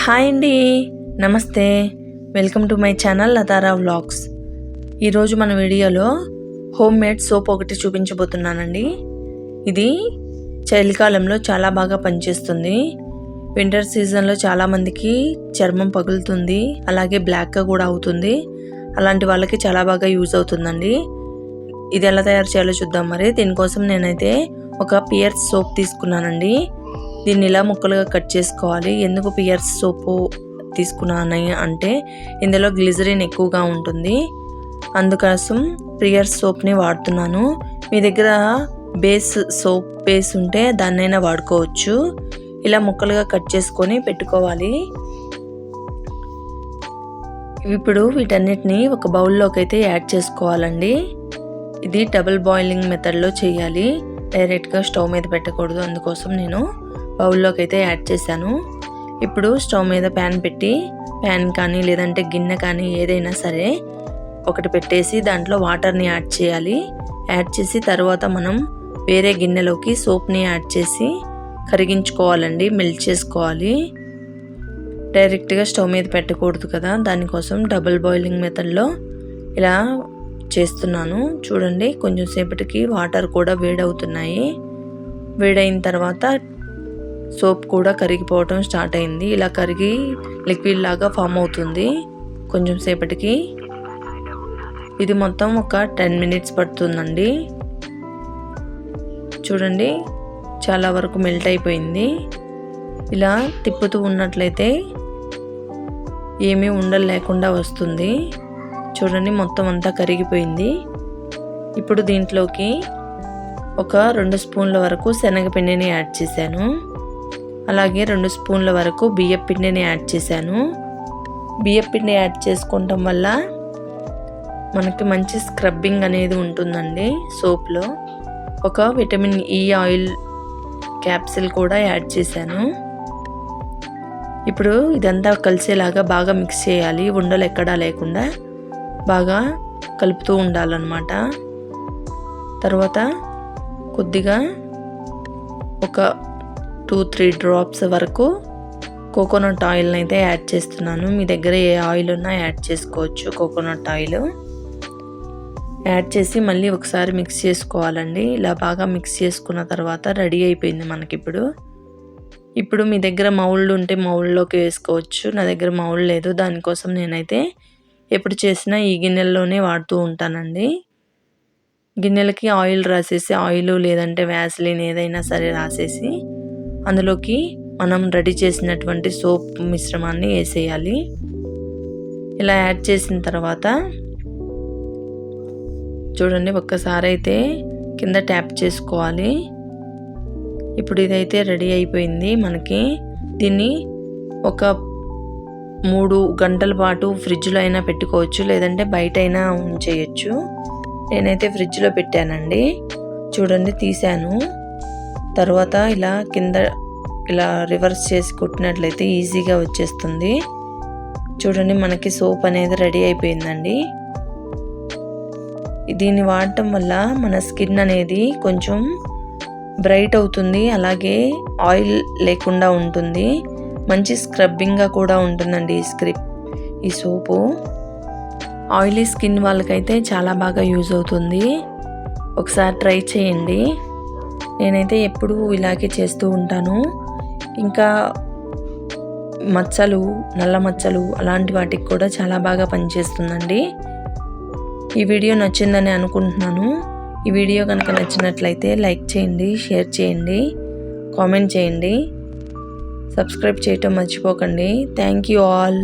Hi అండి. నమస్తే. Welcome to my channel Lathara vlogs. ఈరోజు మన వీడియోలో హోమ్ మేడ్ సోప్ ఒకటి చూపించబోతున్నానండి. ఇది చలికాలంలో చాలా బాగా పనిచేస్తుంది. వింటర్ సీజన్లో చాలామందికి చర్మం పగులుతుంది అలాగే బ్లాక్గా కూడా అవుతుంది. అలాంటి వాళ్ళకి చాలా బాగా యూజ్ అవుతుందండి. ఇది ఎలా తయారు చేయాలో చూద్దాం మరి. దీనికోసం నేనైతే ఒక పియర్స్ సోప్ తీసుకున్నానండి. దీన్ని ఇలా ముక్కలుగా కట్ చేసుకోవాలి. ఎందుకు పియర్స్ సోపు తీసుకున్నాను అంటే ఇందులో గ్లిజరిన్ ఎక్కువగా ఉంటుంది. అందుకోసం పియర్స్ సోప్ని వాడుతున్నాను. మీ దగ్గర బేస్ సోప్ బేస్ ఉంటే దాన్నైనా వాడుకోవచ్చు. ఇలా ముక్కలుగా కట్ చేసుకొని పెట్టుకోవాలి. ఇప్పుడు వీటన్నిటిని ఒక బౌల్లోకి అయితే యాడ్ చేసుకోవాలండి. ఇది డబుల్ బాయిలింగ్ మెథడ్లో చేయాలి. డైరెక్ట్గా స్టవ్ మీద పెట్టకూడదు. అందుకోసం నేను బౌల్లోకి అయితే యాడ్ చేశాను. ఇప్పుడు స్టవ్ మీద ప్యాన్ పెట్టి ప్యాన్ కానీ లేదంటే గిన్నె కానీ ఏదైనా సరే ఒకటి పెట్టేసి దాంట్లో వాటర్ని యాడ్ చేయాలి. యాడ్ చేసి తర్వాత మనం వేరే గిన్నెలోకి సోప్ని యాడ్ చేసి కరిగించుకోవాలండి మెల్ట్ చేసుకోవాలి. డైరెక్ట్గా స్టవ్ మీద పెట్టకూడదు కదా దానికోసం డబుల్ బాయిలింగ్ మెథడ్లో ఇలా చేస్తున్నాను. చూడండి కొంచెం సేపటికి వాటర్ కూడా వేడవుతున్నాయి. వేడైన తర్వాత సోప్ కూడా కరిగిపోవటం స్టార్ట్ అయింది. ఇలా కరిగి లిక్విడ్ లాగా ఫామ్ అవుతుంది. కొంచెం సేపటికి. ఇది మొత్తం ఒక టెన్ మినిట్స్ పడుతుందండి. చూడండి చాలా వరకు మెల్ట్ అయిపోయింది. ఇలా తిప్పుతూ ఉన్నట్లయితే ఏమీ ఉండలు లేకుండా వస్తుంది. చూడండి మొత్తం అంతా కరిగిపోయింది. ఇప్పుడు దీంట్లోకి ఒక రెండు స్పూన్ల వరకు శనగపిండిని యాడ్ చేశాను. అలాగే రెండు స్పూన్ల వరకు బియ్యం పిండిని యాడ్ చేశాను. బియ్యం పిండి యాడ్ చేసుకోవటం వల్ల మనకి మంచి స్క్రబ్బింగ్ అనేది ఉంటుందండి సోప్లో. ఒక విటమిన్ ఈ ఆయిల్ క్యాప్సిల్ కూడా యాడ్ చేశాను. ఇప్పుడు ఇదంతా కలిసేలాగా బాగా మిక్స్ చేయాలి. ఉండలు ఎక్కడా లేకుండా బాగా కలుపుతూ ఉండాలన్నమాట. తర్వాత కొద్దిగా ఒక టూ త్రీ డ్రాప్స్ వరకు కోకోనట్ ఆయిల్ని అయితే యాడ్ చేస్తున్నాను. మీ దగ్గర ఏ ఆయిల్ ఉన్నా యాడ్ చేసుకోవచ్చు కోకోనట్ ఆయిల్. యాడ్ చేసి మళ్ళీ ఒకసారి మిక్స్ చేసుకోవాలండి. ఇలా బాగా మిక్స్ చేసుకున్న తర్వాత రెడీ అయిపోయింది మనకి ఇప్పుడు. ఇప్పుడు మీ దగ్గర మౌళ్ళు ఉంటే మౌల్లోకి వేసుకోవచ్చు. నా దగ్గర మౌళ్ళు లేదు. దానికోసం నేనైతే ఎప్పుడు చేసినా ఈ గిన్నెల్లోనే వాడుతూ ఉంటానండి. గిన్నెలకి ఆయిల్ రాసేసి ఆయిల్ లేదంటే వ్యాస్లిన్ ఏదైనా సరే రాసేసి అందులోకి మనం రెడీ చేసినటువంటి సోప్ మిశ్రమాన్ని వేసేయాలి. ఇలా యాడ్ చేసిన తర్వాత చూడండి ఒక్కసారి అయితే కింద ట్యాప్ చేసుకోవాలి. ఇప్పుడు ఇదైతే రెడీ అయిపోయింది మనకి. దీన్ని ఒక మూడు గంటల పాటు ఫ్రిడ్జ్లో అయినా పెట్టుకోవచ్చు లేదంటే బయట అయినా ఉంచేయచ్చు. నేనైతే ఫ్రిడ్జ్లో పెట్టానండి. చూడండి తీసాను తర్వాత ఇలా కింద ఇలా రివర్స్ చేసి కుట్టినట్లయితే ఈజీగా వచ్చేస్తుంది. చూడండి మనకి సోప్ అనేది రెడీ అయిపోయిందండి. దీన్ని వాడటం వల్ల మన స్కిన్ అనేది కొంచెం బ్రైట్ అవుతుంది. అలాగే ఆయిల్ లేకుండా ఉంటుంది. మంచి స్క్రబ్బింగ్గా కూడా ఉంటుందండి ఈ స్క్రిప్ ఈ సోపు. ఆయిలీ స్కిన్ వాళ్ళకైతే చాలా బాగా యూజ్ అవుతుంది. ఒకసారి ట్రై చేయండి. నేనైతే ఎప్పుడూ ఇలాగే చేస్తూ ఉంటాను. ఇంకా మచ్చలు నల్ల మచ్చలు అలాంటి వాటికి కూడా చాలా బాగా పనిచేస్తుందండి. ఈ వీడియో నచ్చిందని అనుకుంటున్నాను. ఈ వీడియో కనుక నచ్చినట్లయితే లైక్ చేయండి షేర్ చేయండి కామెంట్ చేయండి. సబ్స్క్రైబ్ చేయటం మర్చిపోకండి. Thank you all.